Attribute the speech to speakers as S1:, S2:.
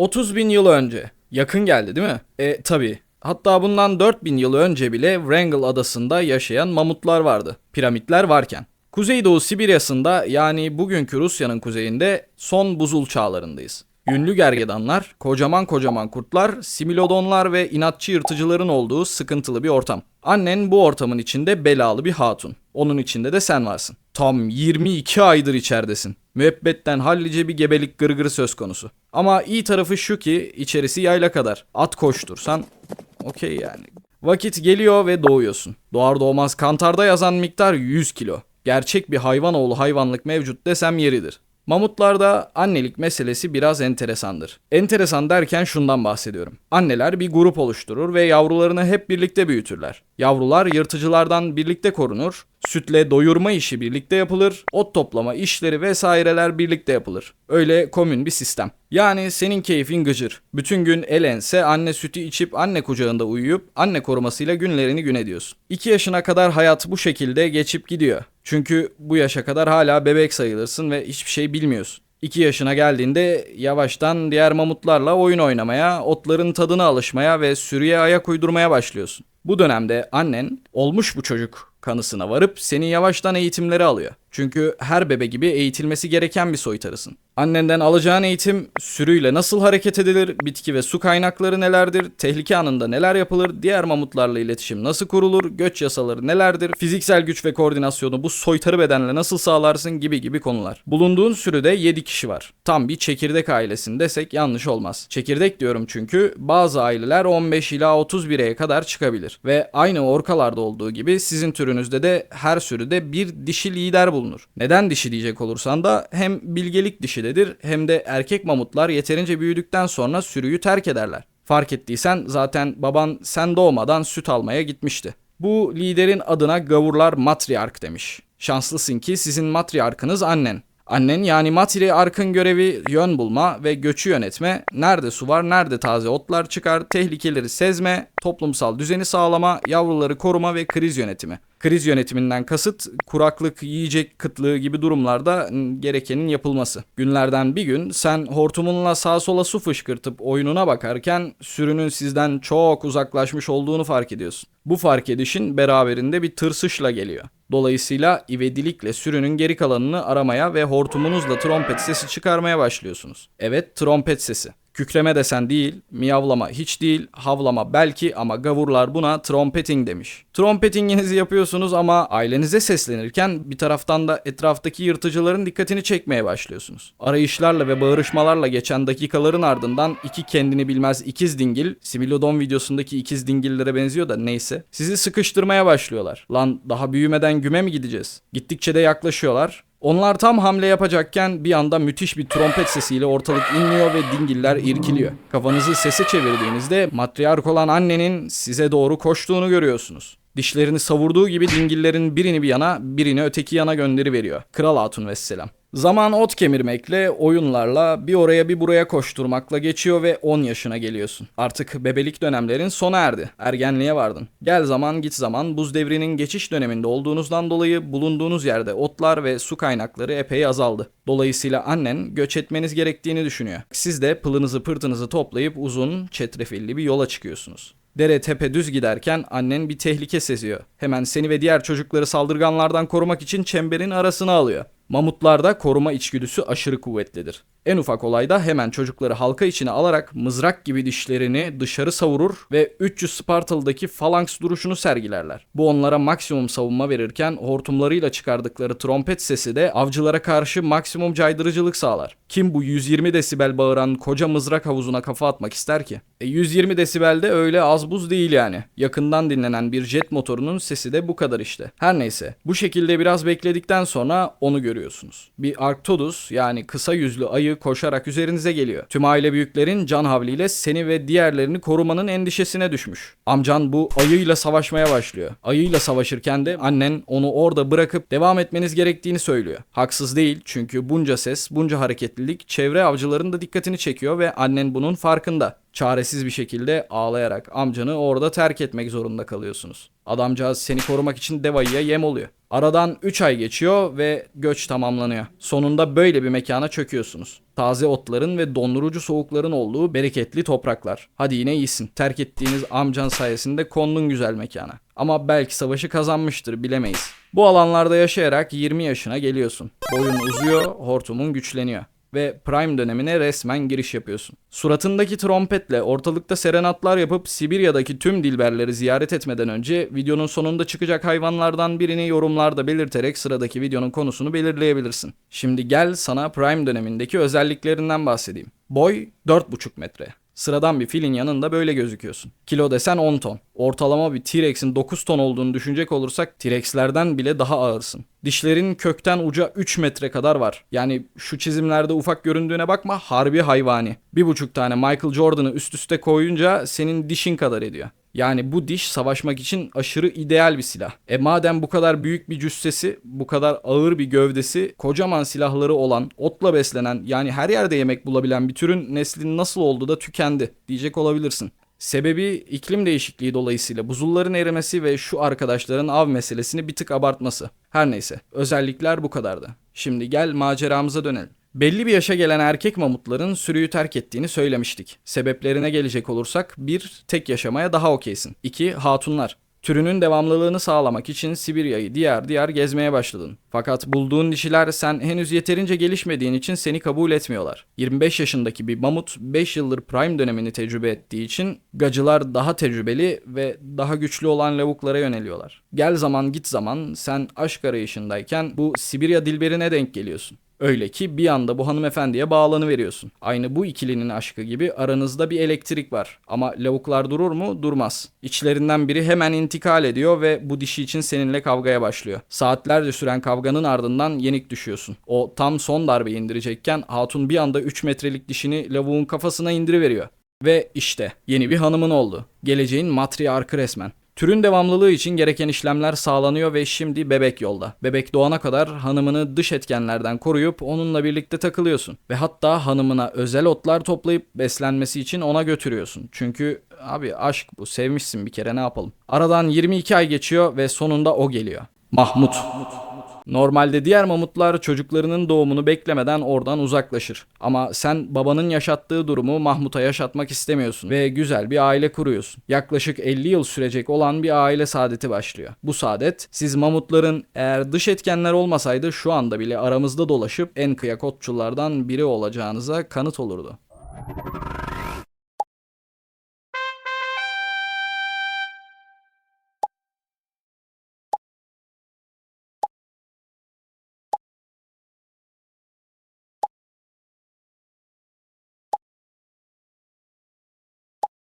S1: 30 bin yıl önce. Yakın geldi değil mi? E tabi. Hatta bundan 4000 yıl önce bile Wrangell adasında yaşayan mamutlar vardı. Piramitler varken. Kuzeydoğu Sibirya'sında yani bugünkü Rusya'nın kuzeyinde son buzul çağlarındayız. Yünlü gergedanlar, kocaman kocaman kurtlar, similodonlar ve inatçı yırtıcıların olduğu sıkıntılı bir ortam. Annen bu ortamın içinde belalı bir hatun. Onun içinde de sen varsın. Tam 22 aydır içeridesin. Müebbetten hallice bir gebelik gırgırı söz konusu. Ama iyi tarafı şu ki içerisi yayla kadar. At koştursan okey yani. Vakit geliyor ve doğuyorsun. Doğar doğmaz kantarda yazan miktar 100 kilo. Gerçek bir hayvan oğlu hayvanlık mevcut desem yeridir. Mamutlarda annelik meselesi biraz enteresandır. Enteresan derken şundan bahsediyorum. Anneler bir grup oluşturur ve yavrularını hep birlikte büyütürler. Yavrular yırtıcılardan birlikte korunur, sütle doyurma işi birlikte yapılır, ot toplama işleri vesaireler birlikte yapılır. Öyle komün bir sistem. Yani senin keyfin gıcır. Bütün gün el ense anne sütü içip anne kucağında uyuyup anne korumasıyla günlerini gün ediyorsun. 2 yaşına kadar hayat bu şekilde geçip gidiyor. Çünkü bu yaşa kadar hala bebek sayılırsın ve hiçbir şey bilmiyorsun. 2 yaşına geldiğinde yavaştan diğer mamutlarla oyun oynamaya, otların tadına alışmaya ve sürüye ayak uydurmaya başlıyorsun. Bu dönemde annen olmuş bu çocuk kanısına varıp seni yavaştan eğitimlere alıyor. Çünkü her bebe gibi eğitilmesi gereken bir soytarısın. Annenden alacağın eğitim sürüyle nasıl hareket edilir, bitki ve su kaynakları nelerdir, tehlike anında neler yapılır, diğer mamutlarla iletişim nasıl kurulur, göç yasaları nelerdir, fiziksel güç ve koordinasyonu bu soytarı bedenle nasıl sağlarsın gibi gibi konular. Bulunduğun sürüde 7 kişi var. Tam bir çekirdek ailesin desek yanlış olmaz. Çekirdek diyorum çünkü bazı aileler 15 ila 30 bireye kadar çıkabilir. Ve aynı orkalarda olduğu gibi sizin türünüzde de her sürüde bir dişi lider bulunur. Neden dişi diyecek olursan da hem bilgelik dişidedir hem de erkek mamutlar yeterince büyüdükten sonra sürüyü terk ederler. Fark ettiysen zaten baban sen doğmadan süt almaya gitmişti. Bu liderin adına gavurlar matriark demiş. Şanslısın ki sizin matriarkınız annen. Annen yani matriarkın görevi yön bulma ve göçü yönetme, nerede su var, nerede taze otlar çıkar, tehlikeleri sezme, toplumsal düzeni sağlama, yavruları koruma ve kriz yönetimi. Kriz yönetiminden kasıt kuraklık, yiyecek kıtlığı gibi durumlarda gerekenin yapılması. Günlerden bir gün sen hortumunla sağa sola su fışkırtıp oyununa bakarken sürünün sizden çok uzaklaşmış olduğunu fark ediyorsun. Bu fark edişin beraberinde bir tırsışla geliyor. Dolayısıyla ivedilikle sürünün geri kalanını aramaya ve hortumunuzla trompet sesi çıkarmaya başlıyorsunuz. Evet trompet sesi. Kükreme desen değil, miyavlama hiç değil, havlama belki ama gavurlar buna trompeting demiş. Trompetinginizi yapıyorsunuz ama ailenize seslenirken bir taraftan da etraftaki yırtıcıların dikkatini çekmeye başlıyorsunuz. Arayışlarla ve bağırışmalarla geçen dakikaların ardından iki kendini bilmez ikiz dingil, Similodon videosundaki ikiz dingillere benziyor da neyse, sizi sıkıştırmaya başlıyorlar. Lan daha büyümeden güme mi gideceğiz? Gittikçe de yaklaşıyorlar. Onlar tam hamle yapacakken bir anda müthiş bir trompet sesiyle ortalık inliyor ve dingiller irkiliyor. Kafanızı sese çevirdiğinizde matriark olan annenin size doğru koştuğunu görüyorsunuz. Dişlerini savurduğu gibi dingillerin birini bir yana, birini öteki yana gönderi veriyor. Kral Hatun vesselam. Zaman ot kemirmekle, oyunlarla, bir oraya bir buraya koşturmakla geçiyor ve 10 yaşına geliyorsun. Artık bebelik dönemlerin sona erdi. Ergenliğe vardın. Gel zaman git zaman buz devrinin geçiş döneminde olduğunuzdan dolayı bulunduğunuz yerde otlar ve su kaynakları epey azaldı. Dolayısıyla annen göç etmeniz gerektiğini düşünüyor. Siz de pılınızı pırtınızı toplayıp uzun, çetrefilli bir yola çıkıyorsunuz. Dere tepe düz giderken annen bir tehlike seziyor. Hemen seni ve diğer çocukları saldırganlardan korumak için çemberin arasına alıyor. Mamutlarda koruma içgüdüsü aşırı kuvvetlidir. En ufak olayda hemen çocukları halka içine alarak mızrak gibi dişlerini dışarı savurur ve 300 Spartalı'daki falanks duruşunu sergilerler. Bu onlara maksimum savunma verirken hortumlarıyla çıkardıkları trompet sesi de avcılara karşı maksimum caydırıcılık sağlar. Kim bu 120 desibel bağıran koca mızrak havuzuna kafa atmak ister ki? E 120 desibel de öyle az buz değil yani. Yakından dinlenen bir jet motorunun sesi de bu kadar işte. Her neyse bu şekilde biraz bekledikten sonra onu görüyorsunuz. Bir Arctodus yani kısa yüzlü ayı koşarak üzerinize geliyor. Tüm aile büyüklerin can havliyle seni ve diğerlerini korumanın endişesine düşmüş. Amcan bu ayıyla savaşmaya başlıyor. Ayıyla savaşırken de annen onu orada bırakıp devam etmeniz gerektiğini söylüyor. Haksız değil çünkü bunca ses, bunca hareketlilik çevre avcıların da dikkatini çekiyor ve annen bunun farkında. Çaresiz bir şekilde ağlayarak amcanı orada terk etmek zorunda kalıyorsunuz. Adamcağız seni korumak için dev ayıya yem oluyor. Aradan 3 ay geçiyor ve göç tamamlanıyor. Sonunda böyle bir mekana çöküyorsunuz. Taze otların ve dondurucu soğukların olduğu bereketli topraklar. Hadi yine iyisin. Terk ettiğiniz amcan sayesinde kondun güzel mekana. Ama belki savaşı kazanmıştır bilemeyiz. Bu alanlarda yaşayarak 20 yaşına geliyorsun. Boyun uzuyor, hortumun güçleniyor ve Prime dönemine resmen giriş yapıyorsun. Suratındaki trompetle ortalıkta serenatlar yapıp Sibirya'daki tüm dilberleri ziyaret etmeden önce videonun sonunda çıkacak hayvanlardan birini yorumlarda belirterek sıradaki videonun konusunu belirleyebilirsin. Şimdi gel sana Prime dönemindeki özelliklerinden bahsedeyim. Boy 4,5 metre. Sıradan bir filin yanında böyle gözüküyorsun. Kilo desen 10 ton. Ortalama bir T-Rex'in 9 ton olduğunu düşünecek olursak T-Rex'lerden bile daha ağırsın. Dişlerin kökten uca 3 metre kadar var. Yani şu çizimlerde ufak göründüğüne bakma harbi hayvani. Bir buçuk tane Michael Jordan'ı üst üste koyunca senin dişin kadar ediyor. Yani bu diş savaşmak için aşırı ideal bir silah. E madem bu kadar büyük bir cüssesi, bu kadar ağır bir gövdesi, kocaman silahları olan, otla beslenen yani her yerde yemek bulabilen bir türün neslin nasıl oldu da tükendi diyecek olabilirsin. Sebebi iklim değişikliği dolayısıyla buzulların erimesi ve şu arkadaşların av meselesini bir tık abartması. Her neyse, özellikler bu kadardı. Şimdi gel maceramıza dönelim. Belli bir yaşa gelen erkek mamutların sürüyü terk ettiğini söylemiştik. Sebeplerine gelecek olursak 1. Tek yaşamaya daha okeysin. 2. Hatunlar. Türünün devamlılığını sağlamak için Sibirya'yı diğer diğer gezmeye başladın. Fakat bulduğun dişiler sen henüz yeterince gelişmediğin için seni kabul etmiyorlar. 25 yaşındaki bir mamut 5 yıldır prime dönemini tecrübe ettiği için gacılar daha tecrübeli ve daha güçlü olan lavuklara yöneliyorlar. Gel zaman git zaman sen aşk arayışındayken bu Sibirya dilberine denk geliyorsun. Öyle ki bir anda bu hanımefendiye bağlanı veriyorsun. Aynı bu ikilinin aşkı gibi aranızda bir elektrik var. Ama lavuklar durur mu? Durmaz. İçlerinden biri hemen intikal ediyor ve bu dişi için seninle kavgaya başlıyor. Saatlerce süren kavganın ardından yenik düşüyorsun. O tam son darbe indirecekken hatun bir anda 3 metrelik dişini lavuğun kafasına indiriveriyor. Ve işte yeni bir hanımın oldu. Geleceğin matriarkı resmen. Türün devamlılığı için gereken işlemler sağlanıyor ve şimdi bebek yolda. Bebek doğana kadar hanımını dış etkenlerden koruyup onunla birlikte takılıyorsun. Ve hatta hanımına özel otlar toplayıp beslenmesi için ona götürüyorsun. Çünkü abi aşk bu sevmişsin bir kere ne yapalım. Aradan 22 ay geçiyor ve sonunda o geliyor. Mahmut. Normalde diğer mamutlar çocuklarının doğumunu beklemeden oradan uzaklaşır. Ama sen babanın yaşattığı durumu Mahmut'a yaşatmak istemiyorsun ve güzel bir aile kuruyorsun. Yaklaşık 50 yıl sürecek olan bir aile saadeti başlıyor. Bu saadet siz mamutların eğer dış etkenler olmasaydı şu anda bile aramızda dolaşıp en kıyak otçullardan biri olacağınıza kanıt olurdu.